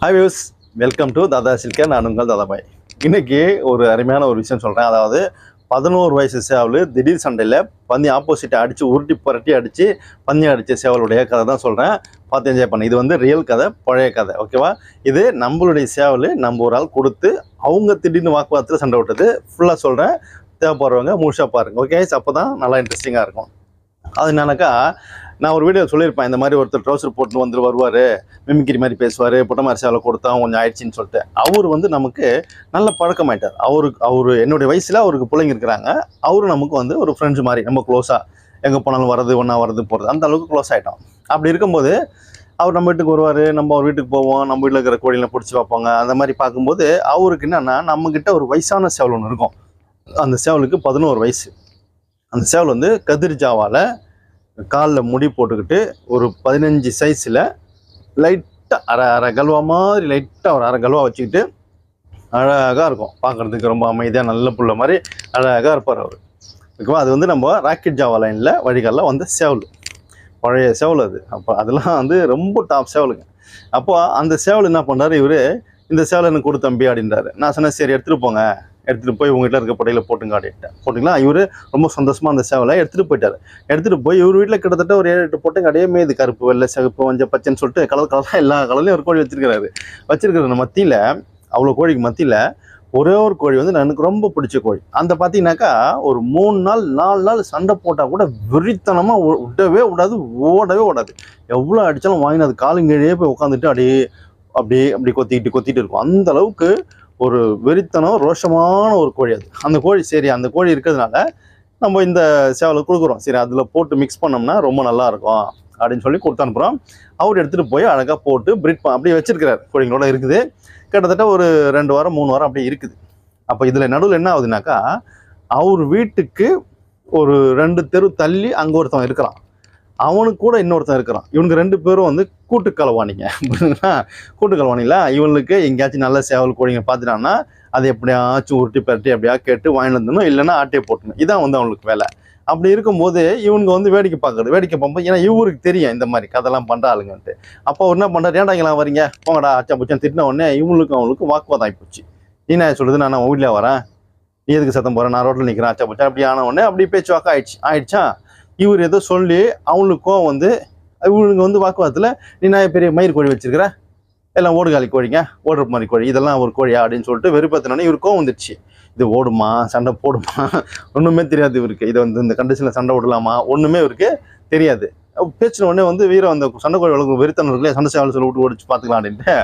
Hi views welcome to Dada சில்கே நான் உங்கள் தாதாபாய் இன்றைக்கி ஒரு அருமையான ஒரு விஷயம் சொல்கிறேன் அதாவது பதினோரு வயசு சேவல் திடீர் சண்டையில் பந்தி ஆப்போசிட்டை அடித்து உருட்டி புரட்டி அடித்து பந்தி அடித்த சேவலுடைய கதை தான் சொல்கிறேன் பார்த்து என்ஜாய் பண்ணு. இது வந்து ரியல் கதை பழைய கதை ஓகேவா இது நம்மளுடைய சேவல் நம்ம ஒரு ஆள் கொடுத்து அவங்க திடீர்னு வாக்குவாதத்தில் சண்டை விட்டது ஃபுல்லாக சொல்கிறேன் தேவைப்படுறவங்க முழுசாக பாருங்கள் ஓகே அப்போ தான் நல்லா இன்ட்ரெஸ்டிங்காக இருக்கும். அது என்னன்னாக்கா நான் ஒரு வீடியோ சொல்லியிருப்பேன் இந்த மாதிரி ஒருத்தர் ட்ரௌசர் போட்டு வந்து வருவார் மிமிக்கிரி மாதிரி பேசுவார் புட்டமாரி சேவலை கொடுத்தா கொஞ்சம் ஆயிடுச்சின்னு சொல்லிட்டு. அவர் வந்து நமக்கு நல்ல பழக்கமாயிட்டார். அவருக்கு அவர் என்னுடைய வயசில் அவருக்கு பிள்ளைங்க இருக்கிறாங்க. அவரும் நமக்கு வந்து ஒரு ஃப்ரெண்ட்ஸ் மாதிரி நம்ம க்ளோஸாக எங்கே போனாலும் வர்றது ஒன்றா வர்றது போகிறது அந்த அளவுக்கு க்ளோஸ் ஆகிட்டோம் அப்படி இருக்கும்போது அவர் நம்ம வீட்டுக்கு வருவார் நம்ம அவர் வீட்டுக்கு போவோம் நம்ம வீட்டில் இருக்கிற கோழிலாம் பிடிச்சி பார்ப்பாங்க அந்த மாதிரி பார்க்கும்போது அவருக்கு என்னென்னா நம்மக்கிட்ட ஒரு வயசான சேவல் ஒன்று இருக்கும். அந்த சேவலுக்கு பதினோரு வயசு. அந்த சேவல் வந்து கதிர்ஜாவால் காலில் முடி போட்டுக்கிட்டு ஒரு பதினஞ்சு சைஸில் லைட்டாக அரை அரை கல்வா மாதிரி லைட்டாக ஒரு அரை கல்வா வச்சுக்கிட்டு அழகாக இருக்கும். பார்க்குறதுக்கு ரொம்ப அமைதியாக நல்ல புள்ள மாதிரி அழகாக இருப்பார் அவர். ஓகேவா? அது வந்து நம்ம ராக்கெட் ஜாவா லைனில் வழிகாலில் வந்த சேவல். பழைய சேவல் அது. அப்போ அதெல்லாம் வந்து ரொம்ப டாப் சேவலுங்க. அப்போ அந்த சேவல் என்ன பண்ணுறாரு இவர்? இந்த சேவலை எனக்கு கொடு தம்பி அப்படின்றாரு. நான் சொன்னேன் சரி எடுத்துகிட்டு போங்க. எடுத்துகிட்டு போய் உங்கள் வீட்டில் இருக்க படையில் போட்டுங்க அப்படின்ட்டேன் போட்டிங்களா? இவர் ரொம்ப சந்தோஷமாக அந்த சேவலை எடுத்துகிட்டு போயிட்டார். எடுத்துகிட்டு போய் இவர் வீட்டில் கிட்டத்தட்ட ஒரு ஏழு எட்டு போட்டுங்க அடையே மேது கருப்பு வெள்ளை சிகப்பு மஞ்சள் பச்சைன்னு சொல்லிட்டு கலர் கலராக எல்லா கலர்லையும் ஒரு கோழி வச்சிருக்கிறாரு. வச்சிருக்கிற மத்தியில் அவ்வளோ கோழிக்கு மத்தியில் ஒரே ஒரு கோழி வந்து எனக்கு ரொம்ப பிடிச்ச கோழி. அந்த பார்த்தீங்கன்னாக்கா ஒரு மூணு நாள் நாலு நாள் சண்டை போட்டால் கூட வெறித்தனமாக விடவே விடாது ஓடவே ஓடாது. எவ்வளோ அடித்தாலும் வாங்கினது காலுங்கீழே போய் உட்காந்துட்டு அப்படியே அப்படியே அப்படி கொத்திக்கிட்டு கொத்திட்டு இருக்கும். அந்த அளவுக்கு ஒரு வெறித்தனம் ரோஷமான ஒரு கோழி அது. அந்த கோழி சரி அந்த கோழி இருக்கிறதுனால நம்ம இந்த சேவலை கொடுக்குறோம். சரி அதில் போட்டு மிக்ஸ் பண்ணோம்னா ரொம்ப நல்லாயிருக்கும் அப்படின்னு சொல்லி கொடுத்து அனுப்புகிறோம் அவர் எடுத்துகிட்டு போய் அழகாக போட்டு பிரிட் அப்படியே வச்சிருக்கிறார். கோழிங்களோட இருக்குது. கிட்டத்தட்ட ஒரு ரெண்டு வாரம் மூணு வாரம் அப்படியே இருக்குது. அப்போ இதில் நடுவில் என்ன ஆகுதுனாக்கா அவர் வீட்டுக்கு ஒரு ரெண்டு தெரு தள்ளி அங்கே ஒருத்தவன் இருக்கிறான். அவனுக்கு கூட இன்னொருத்தன் இருக்கிறான். இவனுக்கு ரெண்டு பேரும் வந்து கூட்டு களவாணிங்க கூட்டு களவாணியில் இவனுக்கு எங்கேயாச்சும் நல்ல சேவல் கோழிங்க பார்த்துட்டான்னா அதை எப்படியாச்சும் உருட்டி பரட்டி எப்படியா கேட்டு வாங்கிட்டு வந்துடணும். இல்லைன்னா ஆட்டையை போட்டணும் இதான் வந்து அவனுக்கு வேலை. அப்படி இருக்கும்போது இவனுங்க வந்து வேடிக்கை பார்க்குறது. வேடிக்கை பார்ப்போம் ஏன்னா இவருக்கு தெரியும் இந்த மாதிரி கதெல்லாம் பண்ணுற ஆளுங்கன்ட்டு. அப்போ அவர் என்ன பண்ணுறாரு ஏன்டா வரீங்க? போங்கடா அச்சா புச்சா திட்டின உடனே இவங்களுக்கு அவங்களுக்கு வாக்குவாதம் ஆகிப்போச்சு என்ன சொல்லுது நான் வீட்டில் வரேன்? நீ எதுக்கு சத்தம் போகிறேன் நான் ரோட்டில் நிற்கிறேன் அச்சா புச்சா அப்படி ஆன உடனே அப்படி பேச்சுவாக்கம் ஆயிடுச்சு. ஆயிடுச்சா? இவர் ஏதோ சொல்லி அவங்களுக்கும் வந்து இவனுங்க வந்து வாக்குவாதத்தில் நீ நான் பெரிய மயிர் கோழி வச்சிருக்கிற? எல்லாம் ஓடுகாலி கோழிங்க ஓடுற மாதிரி கோழி இதெல்லாம் ஒரு கோழியா? அப்படின்னு சொல்லிட்டு வெறுப்பத்தினோடனே இவருக்கும் வந்துடுச்சு. இது ஓடுமா? சண்டை போடுமா? ஒன்றுமே தெரியாது இவருக்கு. இதை வந்து இந்த கண்டிஷனில் சண்டை விடலாமா ஒன்றுமே இவருக்கு தெரியாது. பேச்சின உடனே வந்து வீரம் அந்த சண்டை கோழி வளர்க்கும் வெறித்தனம் சண்டை சேவல் சொல்லி விட்டு ஓடிச்சு பார்த்துக்கலாம் அப்படின்ட்டு.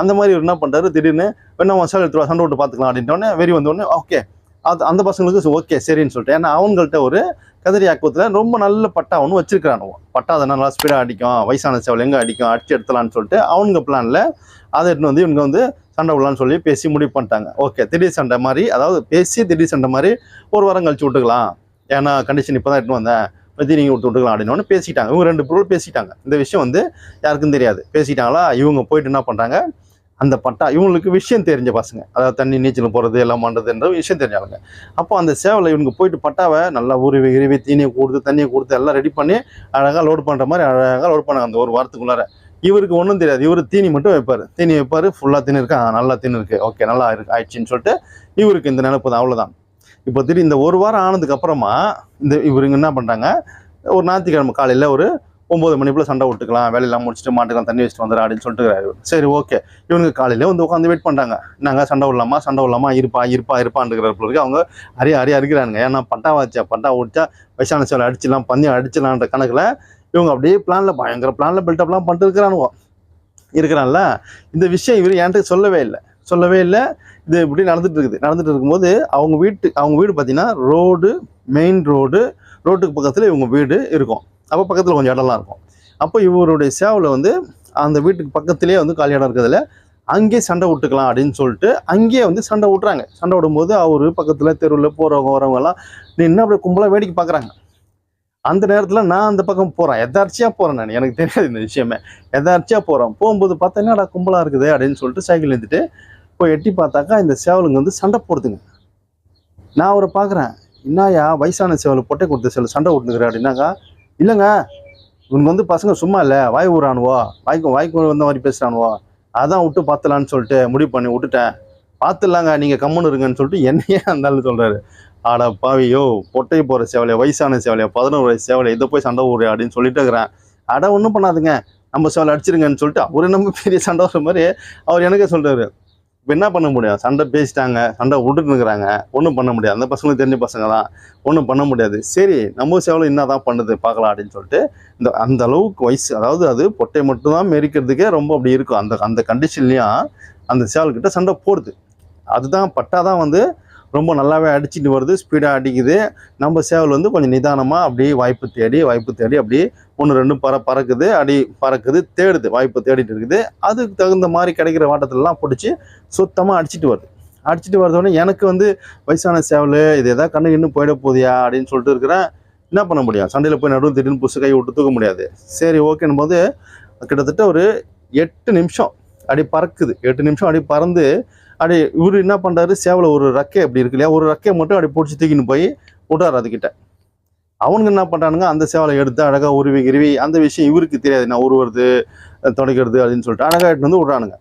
அந்த மாதிரி இவர் என்ன பண்ணுறாரு திடீர்னு வேணா மசாலா எடுத்து சண்டை விட்டு பார்த்துக்கலாம் அப்படின்ட்டோடனே வெறி வந்தோடனே ஓகே அது அந்த பசங்களுக்கு ஓகே சரின்னு சொல்லிட்டு. ஏன்னா அவங்கள்ட்ட ஒரு கதிரி ஆக்குவத்தில் ரொம்ப நல்ல பட்டா ஒன்று வச்சிருக்கிறானுவோ பட்டா அதை நல்லா ஸ்பீடாக அடிக்கும். வயசான சேவல் எங்கே அடிக்கும்? அடிச்சு எடுத்துலான்னு சொல்லிட்டு அவனுங்க பிளானில் அதை எடுத்துன்னு வந்து இவங்க வந்து சண்டை விடலான்னு சொல்லி பேசி முடிவு பண்ணிட்டாங்க. ஓகே திடீர் சண்டை மாதிரி அதாவது பேசி திடீர் சண்டை மாதிரி ஒரு வாரம் கழிச்சு விட்டுக்கலாம். ஏன்னா கண்டிஷன் இப்போ தான் எடுத்துன்னு வந்தேன். பற்றி நீங்கள் விட்டு விட்டுக்கலாம் அப்படின்னு ஒன்று பேசிட்டாங்க. இவங்க ரெண்டு பொருள் பேசிட்டாங்க. இந்த விஷயம் வந்து யாருக்கும் தெரியாது. பேசிட்டாங்களா? இவங்க போயிட்டு என்ன பண்ணுறாங்க அந்த பட்டா இவங்களுக்கு விஷயம் தெரிஞ்ச பசங்க. அதாவது தண்ணி நீச்சல் போகிறது எல்லாம் பண்ணுறதுன்ற விஷயம் தெரிஞ்சாலுங்க அப்போ அந்த சேவலை இவங்க போயிட்டு பட்டாவை நல்லா உருவி இருவி தீனியை கொடுத்து தண்ணியை கொடுத்து எல்லாம் ரெடி பண்ணி அழகாக லோட் பண்ணுற மாதிரி அழகாக லோட் பண்ணாங்க அந்த ஒரு வாரத்துக்குள்ளார. இவருக்கு ஒன்றும் தெரியாது. இவர் தீனி மட்டும் வைப்பார். தீனி வைப்பார் ஃபுல்லாக தீனி இருக்கா? நல்லா தீனி இருக்குது ஓகே நல்லா இருக்கு ஆயிடுச்சின்னு சொல்லிட்டு இவருக்கு இந்த நினைப்பு தான். அவ்வளோதான் இப்போ திடீர் இந்த ஒரு வாரம் ஆனதுக்கு அப்புறமா இந்த இவருங்க என்ன பண்ணுறாங்க ஒரு ஞாயிற்றுக்கிழமை காலையில் ஒரு ஒம்பது மணிக்குள்ள சண்டை விட்டுக்கலாம் வேலையெல்லாம் முடிச்சுட்டு மாட்டுக்கலாம் தண்ணி வச்சுட்டு வந்துடுறா அப்படின்னு சொல்லிட்டு சரி ஓகே இவனுக்கு காலையில வந்து உட்காந்து வெயிட் பண்ணுறாங்க நாங்கள் சண்டை விடலாமா சண்டை விடலாமா இருப்பா இருப்பா இருப்பான்னுக்கிற அவங்க அரிய அரிய அறுக்கிறாங்க ஏன்னா பட்டா வச்சா பட்டா உடிச்சா வயசான சேவலை அடிச்சிடலாம் பந்தயம் அடிச்சிடலான்ற கணக்கில் இவங்க அப்படியே பிளானில் பயங்கர பிளானில் பில்டப்லாம் பண்ணிட்டு இருக்கிறானுவோ. இருக்கிறான்ல. இந்த விஷயம் இவர் என்கிட்ட சொல்லவே இல்லை. சொல்லவே இல்லை. இது இப்படி நடந்துட்டு இருக்குது. நடந்துட்டு இருக்கும்போது அவங்க வீட்டு அவங்க வீடு பார்த்தீங்கன்னா ரோடு மெயின் ரோடு ரோட்டுக்கு பக்கத்தில் இவங்க வீடு இருக்கும். அப்போ பக்கத்தில் கொஞ்சம் இடம்லாம் இருக்கும். அப்போ இவருடைய சேவலை வந்து அந்த வீட்டுக்கு பக்கத்துலேயே வந்து காலி இடம் இருக்கிறதுல அங்கேயே சண்டை விட்டுக்கலாம் அப்படின்னு சொல்லிட்டு அங்கேயே வந்து சண்டை விட்றாங்க சண்டை விடும்போது அவர் பக்கத்தில் தெருவில் போகிறவங்க வரவங்கலாம் நின்று அப்படியே கும்பலாக வேடிக்கை பார்க்குறாங்க. அந்த நேரத்தில் நான் அந்த பக்கம் போகிறேன் எதார்ச்சியாக போகிறேன் நான். எனக்கு தெரியாது இந்த விஷயமே. எதார்ச்சியாக போகிறோம் போகும்போது பார்த்தா என்னடா கும்பலாக இருக்குது அப்படின்னு சொல்லிட்டு சைக்கிள் எழுந்துட்டு போய் எட்டி பார்த்தாக்கா இந்த சேவலுங்க வந்து சண்டை போடுதுங்க. நான் அவரை பார்க்குறேன். என்னய்யா வயசான சேவல் பொட்டை கொடுத்த சேவல் சண்டை விட்டுனுக்குற அப்படின்னாக்கா இல்லைங்க. இவனுக்கு வந்து பசங்க சும்மா இல்லை. வாய் ஊறானுவோ. வாய்க்கு வாய்க்கு வந்த மாதிரி பேசுகிறானுவோ அதான் விட்டு பார்த்தலான்னு சொல்லிட்டு முடிவு பண்ணி விட்டுட்டேன். பார்த்துலாங்க நீங்கள் கம்முன்னு இருங்கன்னு சொல்லிட்டு என்னையே அந்த சொல்கிறாரு ஆடா பாவியோ பொட்டை போகிற சேவலையை வயசான சேவலையை பதினோரு வயசு சேவலை இதை போய் சண்டை ஊரு அப்படின்னு சொல்லிட்டு இருக்கிறேன். அட ஒன்றும் பண்ணாதுங்க. நம்ம சேவலை அடிச்சிருங்கன்னு சொல்லிட்டு அவர் நம்ம பெரிய சண்டை வர மாதிரி அவர் எனக்கே சொல்கிறாரு இப்போ என்ன பண்ண முடியும்? சண்டை பேசிட்டாங்க சண்டை விட்டுட்டு ஒன்றும் பண்ண முடியாது. அந்த பசங்களுக்கு தெரிஞ்ச பசங்க தான் ஒன்றும் பண்ண முடியாது. சரி நம்ம சேவலும் என்ன தான் பண்ணுது பார்க்கலாம் அப்படின்னு சொல்லிட்டு இந்த அந்த அளவுக்கு வயசு அதாவது அது பொட்டை மட்டும்தான் மெரிக்கிறதுக்கே ரொம்ப அப்படி இருக்கும். அந்த அந்த கண்டிஷன்லேயும் அந்த சேவல்கிட்ட சண்டை போடுது. அதுதான் பட்டாதான் வந்து ரொம்ப நல்லாவே அடிச்சிட்டு வருது ஸ்பீடாக அடிக்குது. நம்ம சேவல் வந்து கொஞ்சம் நிதானமாக அப்படியே வாய்ப்பு தேடி வாய்ப்பு தேடி அப்படியே ஒன்று ரெண்டு பற பறக்குது அடி பறக்குது தேடுது வாய்ப்பு தேடிட்டு இருக்குது. அதுக்கு தகுந்த மாதிரி கிடைக்கிற வாட்டத்திலலாம் பிடிச்சி சுத்தமாக அடிச்சிட்டு வருது. அடிச்சிட்டு வரதோடனே எனக்கு வந்து வயசான சேவல் இது எதாவது கண்ணு இன்னும் போயிட போதியா அப்படின்னு சொல்லிட்டு இருக்கிறேன். என்ன பண்ண முடியும்? சண்டையில் போய் நடுவில் திடீர்னு புதுசு கை விட்டு தூக்க முடியாது. சரி ஓகேன்னும் போது கிட்டத்தட்ட ஒரு எட்டு நிமிஷம் அப்படி பறக்குது. எட்டு நிமிஷம் அடி பறந்து அப்படி இவர் என்ன பண்ணுறாரு சேவலை ஒரு ரக்கை அப்படி இருக்கு இல்லையா? ஒரு ரக்கையை மட்டும் அப்படி பிடிச்சி தூக்கின்னு போய் விட்றாரு அதுக்கிட்ட அவனுங்க என்ன பண்ணுறானுங்க அந்த சேவலை எடுத்து அழகாக உருவி கிருவி அந்த விஷயம் இவருக்கு தெரியாது. நான் உருவுறது துடைக்கிறது அப்படின்னு சொல்லிட்டு அழகாக எடுத்து வந்து விட்றானுங்க.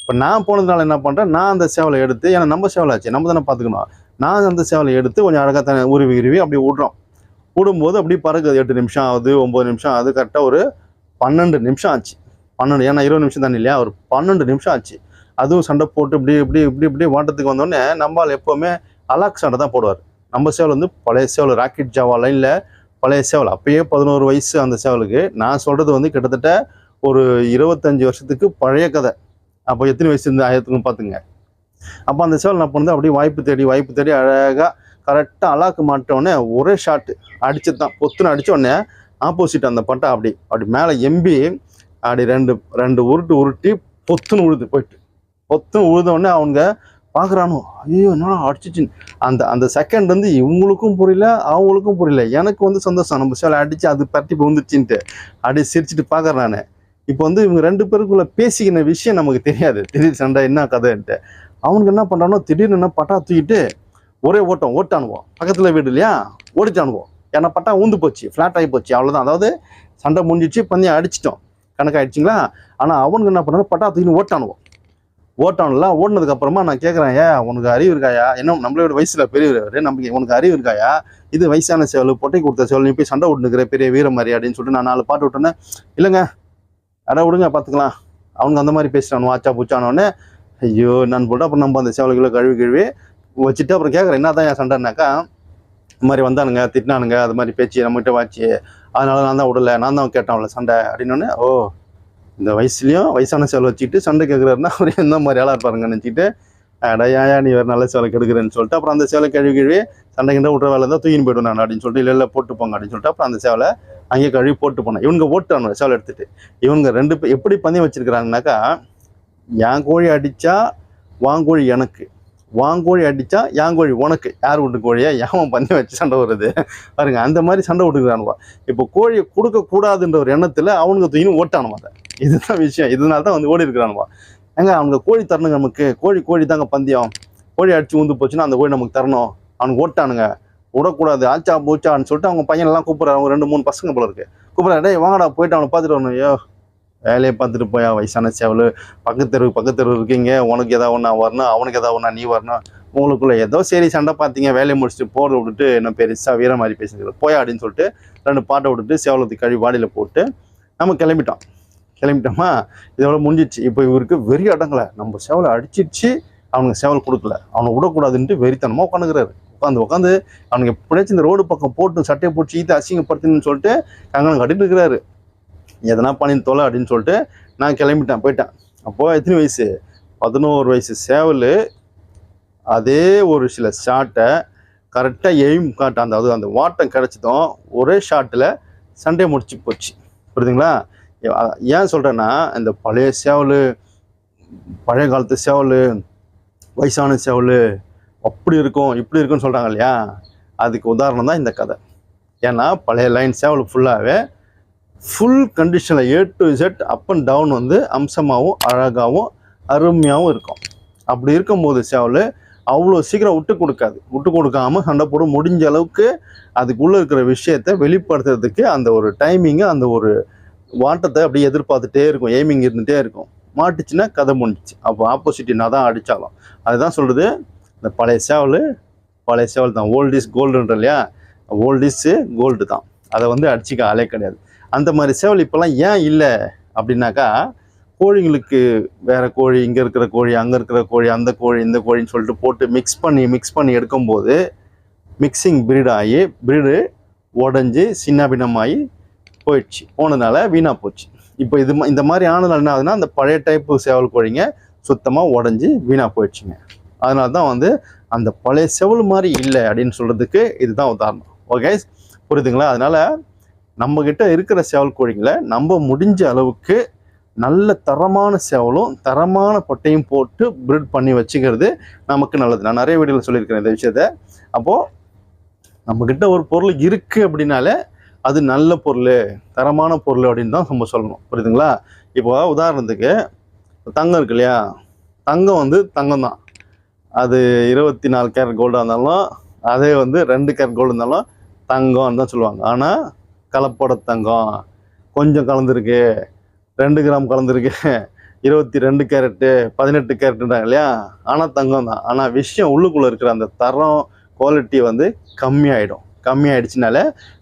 இப்போ நான் போனதுனால என்ன பண்ணுறேன் நான் அந்த சேவலை எடுத்து ஏன்னா நம்ம சேவலை ஆச்சு. நம்ம தானே பார்த்துக்கணும். நான் அந்த சேவலை எடுத்து கொஞ்சம் அழகாக தானே உருவி கிருவி அப்படி விட்றோம். விடும்போது அப்படி பறக்குது எட்டு நிமிஷம் ஆகுது ஒம்பது நிமிஷம் ஆகுது. கரெக்டாக ஒரு பன்னெண்டு நிமிஷம் ஆச்சு. பன்னெண்டு ஏன்னா இருபது நிமிஷம் தானே இல்லையா? ஒரு பன்னெண்டு நிமிஷம் ஆச்சு. அதுவும் சண்டை போட்டு இப்படி இப்படி இப்படி இப்படி வாட்டத்துக்கு வந்தோடனே நம்மால் எப்போவுமே அலாக் சண்டை தான் போடுவார். நம்ம சேவல் வந்து பழைய சேவல் ராக்கெட் ஜாவா லைனில் பழைய சேவல். அப்பயே பதினோரு வயசு அந்த சேவலுக்கு. நான் சொல்கிறது வந்து கிட்டத்தட்ட ஒரு இருபத்தஞ்சி வருஷத்துக்கு பழைய கதை. அப்போ எத்தனை வயசு இருந்து ஆயிரத்துக்கும் பார்த்துங்க. அப்போ அந்த சேவல் நான் பண்ணது அப்படியே வாய்ப்பு தேடி வாய்ப்பு தேடி அழகாக கரெக்டாக அலாக்கு மாட்டோடனே ஒரே ஷாட்டு அடிச்சது தான். பொத்துன்னு அடிச்ச உடனே ஆப்போசிட் அந்த பட்டா அப்படி அப்படி மேலே எம்பி அப்படி ரெண்டு ரெண்டு உருட்டு உருட்டி பொத்துன்னு உழுது போயிட்டு. பொத்தும் உழுத உடனே அவங்க பார்க்குறானோ ஐயோ என்னடா அடிச்சிச்சின்னு. அந்த அந்த செகண்ட் வந்து இவங்களுக்கும் புரியல அவங்களுக்கும் புரியல. எனக்கு வந்து சந்தோஷம். நம்ம சேலை அடித்து அது பரட்டி வந்துச்சுன்ட்டு அப்படி சிரிச்சிட்டு பார்க்குறேன் நான். இப்போ வந்து இவங்க ரெண்டு பேருக்குள்ள பேசிக்கின விஷயம் நமக்கு தெரியாது. திடீர் சண்டை என்ன கதைன்ட்டு. அவனுக்கு என்ன பண்ணுறானோ திடீர்னு என்ன பட்டா தூக்கிட்டு ஒரே ஓட்டம் ஓட்டானுவோம் பக்கத்தில் வீடு இல்லையா? ஓடிட்டானுவோம் ஏன்னா பட்டா ஊந்து போச்சு ஃப்ளாட் ஆகி போச்சு அவ்வளோதான் அதாவது சண்டை முடிஞ்சிச்சு பந்தயம் அடிச்சிட்டோம். கணக்காயிடுச்சிங்களா? ஆனால் அவனுக்கு என்ன பண்ணாலும் பட்டா தூக்கின்னு ஓட்டானுவோம் ஓட்டான்ல ஓடினதுக்கு அப்புறமா நான் கேட்குறேன் ஏன் உனக்கு அறிவு இருக்காயா? என்ன நம்மளோட வயசுல பெரியவர் நமக்கு உனக்கு அறிவு இருக்காயா? இது வயசான சேவல் பொட்டை கொடுத்த சேவல் நீ போய் சண்டை விட்டுக்கிற பெரிய வீர மாதிரி அப்படின்னு சொல்லிட்டு நான் நாலு பாட்டு விட்டோன்னே இல்லைங்க அட விடுங்க பார்த்துக்கலாம். அவனுக்கு அந்த மாதிரி பேசிட்டானு வாச்சா பூச்சானோடனே ஐயோ நான் போட்டு அப்புறம் நம்ம அந்த சேவலுக்குள்ள கழுவி கழுவி வச்சுட்டு அப்புறம் கேட்குறேன் என்ன தான் என் சண்டைனாக்கா இந்த மாதிரி வந்தானுங்க திட்டினானுங்க அது மாதிரி பேச்சு நம்மகிட்ட வாச்சு அதனால நான் தான் விடல நான் தான் கேட்டேன் அவளை சண்டை அப்படின்னோடனே ஓ இந்த வயசுலேயும் வயசான சேவல் வச்சுக்கிட்டு சண்டை கேட்குறாருன்னா அவர் எந்த மாதிரி ஆளாக இருப்பாருங்கன்னு நினச்சிட்டு அடையாயா நீ வேறு நல்ல சேவலை கெடுக்குறேன்னு சொல்லிட்டு அப்புறம் அந்த சேவலை கழுவி கழுவி சண்டை கிண்ட விட்ற வேலை தான் தூக்கின்னு போய்டுவேன் நான் அப்படின்னு சொல்லிட்டு இல்லை இல்லை போட்டு போங்க அப்படின்னு சொல்லிட்டு அப்புறம் அந்த சேவலை அங்கேயே கழுவி போட்டு போனேன். இவங்க ஓட்டானு சேவலை எடுத்துட்டு. இவங்க ரெண்டு பேர் எப்படி பந்தயம் வச்சுருக்கிறாங்கனாக்கா என் கோழி அடித்தா வாங்கோழி எனக்கு. வாங்கோழி அடித்தா என் கோழி உனக்கு. யார் வீட்டு கோழியா? ஏன் பந்தயம் வச்சு சண்டை வருது பாருங்க அந்த மாதிரி சண்டை விட்டுக்கிறானுவா இப்போ கோழியை கொடுக்கக்கூடாதுன்ற ஒரு எண்ணத்தில் அவனுங்க தூக்கின்னு ஓட்டானுவா அதை. இதுதான் விஷயம். இதனால தான் வந்து ஓடி இருக்கிறானுவா ஏங்க அவங்க கோழி தரணுங்க நமக்கு. கோழி கோழி தாங்க பந்தயம். கோழி அடிச்சு ஊந்து போச்சுன்னா அந்த கோழி நமக்கு தரணும். அவனுக்கு ஓட்டானுங்க. விடக்கூடாது ஆச்சா பூச்சான்னு சொல்லிட்டு அவங்க பையன்லாம் கூப்பிட்றாங்க. அவங்க ரெண்டு மூணு பசங்க போல இருக்கு. கூப்பிட்றாங்க டே வாங்கடா போயிட்டு அவனை பார்த்துட்டு வரணும். ஐயோ வேலையை பார்த்துட்டு போயா வயசான சேவல். பக்கத்து பக்கத்தெரு பக்கத்து இருக்கீங்க. உனக்கு ஏதாவது ஒன்றா வரணும். அவனுக்கு ஏதாவது ஒன்றா நீ வரணும். உங்களுக்குள்ள ஏதோ சரி சண்டை பார்த்தீங்க. வேலையை முடிச்சுட்டு போட விட்டுட்டு என்ன பெருசாக வீர மாதிரி பேசுகிறது போயா அப்படின்னு சொல்லிட்டு ரெண்டு பாட்டை விட்டுட்டு சேவலத்துக்கு கழுவி வாடியில் போட்டு நம்ம கிளம்பிட்டோம். கிளம்பிட்டோமா இதோட முடிஞ்சிச்சு. இப்போ இவருக்கு வெறி அடங்கலை. நம்ம சேவலை அடிச்சிடுச்சு அவனுக்கு சேவல் கொடுக்கல. அவனை விடக்கூடாதுன்ட்டு வெறித்தனமாக உட்காந்துக்கிறாரு. உட்காந்து உட்காந்து அவனுக்கு எப்படியாச்சும் இந்த ரோடு பக்கம் போட்டு சட்டையை போட்டு ஈத்து அசிங்கப்படுத்துன்னு சொல்லிட்டு கங்கணம் கட்டிட்டு இருக்கிறாரு. எதனா பண்ணி தொலை அப்படின்னு சொல்லிட்டு நான் கிளம்பிட்டேன் போயிட்டேன். அப்போது எத்தனை வயசு? பதினோரு வயசு. சேவல் அதே ஒரு சில ஷாட்டை கரெக்டாக எய்ம் காட்ட அந்த அது அந்த வாட்டம் கிடச்சதும் ஒரே ஷாட்டில் சண்டே முடிச்சு போச்சு. புரியுதுங்களா? ஏன் சொல்கிறேன்னா இந்த பழைய சேவல் பழைய காலத்து சேவல் வயசான சேவல் அப்படி இருக்கும் இப்படி இருக்குன்னு சொல்கிறாங்க இல்லையா? அதுக்கு உதாரணம் தான் இந்த கதை. ஏன்னா பழைய லைன் சேவல் ஃபுல்லாகவே ஃபுல் கண்டிஷனில் A to Z up and down வந்து அம்சமாகவும் அழகாகவும் அருமையாகவும் இருக்கும். அப்படி இருக்கும்போது சேவல் அவ்வளோ சீக்கிரம் விட்டு கொடுக்காது. விட்டு கொடுக்காம சண்டை போட முடிஞ்ச அளவுக்கு அதுக்குள்ளே இருக்கிற விஷயத்தை வெளிப்படுத்துறதுக்கு அந்த ஒரு டைமிங்கு அந்த ஒரு வாட்டத்தை அப்படியே எதிர்பார்த்துட்டே இருக்கும் எய்மிங் இருந்துகிட்டே இருக்கும். மாட்டுச்சுன்னா கதை முடிஞ்சிச்சு. அப்போ ஆப்போசிட் என்ன தான் அடித்தாலும் அதுதான் சொல்கிறது இந்த பழைய சேவல் பழைய சேவல் தான். ஓல்ட் இஸ் கோல்டுன்ற இல்லையா? ஓல்ட் இஸ் கோல்டு தான். அதை வந்து அடிச்சிக்க ஆளே கிடையாது. அந்த மாதிரி சேவல் இப்போல்லாம் ஏன் இல்லை அப்படின்னாக்கா கோழிங்களுக்கு வேறு கோழி இங்கே இருக்கிற கோழி அங்கே இருக்கிற கோழி அந்த கோழி இந்த கோழின்னு சொல்லிட்டு போட்டு மிக்ஸ் பண்ணி மிக்ஸ் பண்ணி எடுக்கும்போது மிக்சிங் breed ஆகி உடஞ்சி சின்ன பின்னமாகி போயிடுச்சு. போனதுனால வீணாக போச்சு. இப்போ இது இந்த மாதிரி ஆனதுனால என்ன ஆகுதுன்னா அந்த பழைய டைப்பு சேவல் கோழிங்க சுத்தமாக உடஞ்சி வீணாக போயிடுச்சுங்க. அதனால தான் வந்து அந்த பழைய செவல் மாதிரி இல்லை அப்படின்னு சொல்கிறதுக்கு இதுதான் உதாரணம். ஓகே புரியுதுங்களா? அதனால் நம்மக்கிட்ட இருக்கிற சேவல் கோழிங்களை நம்ம முடிஞ்ச அளவுக்கு நல்ல தரமான சேவலும் தரமான பொட்டையும் போட்டு ப்ரீட் பண்ணி வச்சுக்கிறது நமக்கு நல்லது. நான் நிறைய வீடியோவில் சொல்லியிருக்கிறேன் இந்த விஷயத்த. அப்போது நம்மக்கிட்ட ஒரு பொருள் இருக்குது அப்படின்னாலே அது நல்ல பொருள் தரமான பொருள் அப்படின்னு தான் நம்ம சொல்லணும். புரியுதுங்களா? இப்போ உதாரணத்துக்கு தங்கம் இருக்கு இல்லையா? தங்கம் வந்து தங்கம் தான். அது இருபத்தி நாலு கேரட் கோல்டாக இருந்தாலும் அதே வந்து ரெண்டு கேரட் கோல்டு இருந்தாலும் தங்கம்னு தான் சொல்லுவாங்க. ஆனால் கலப்போட தங்கம். கொஞ்சம் கலந்துருக்கு. ரெண்டு கிராம் கலந்துருக்கு. இருபத்தி ரெண்டு கேரட்டு பதினெட்டு கேரட்டுன்றாங்க இல்லையா? ஆனால் தங்கம் தான். ஆனால் விஷயம் உள்ளுக்குள்ளே இருக்கிற அந்த தரம் குவாலிட்டி வந்து கம்மியாயிடும். கம்மியாயிடுச்சுனால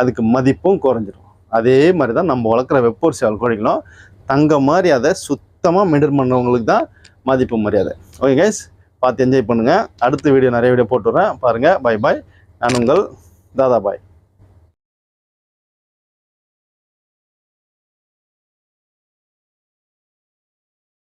அதுக்கு மதிப்பும் குறைஞ்சிரும். அதே மாதிரி தான் நம்ம வளர்க்குற வெப்போர் சேவல் கோழிகளும் தங்க மாதிரி அதை சுத்தமாக மெயின்டைன் பண்ணவங்களுக்கு தான் மதிப்பு மரியாதை. ஓகே கைஸ் பார்த்து என்ஜாய் பண்ணுங்கள் அடுத்த வீடியோ நிறைய வீடியோ போட்டுறேன் பாருங்கள் பை பாய் நான் உங்கள் தாதா பாய்.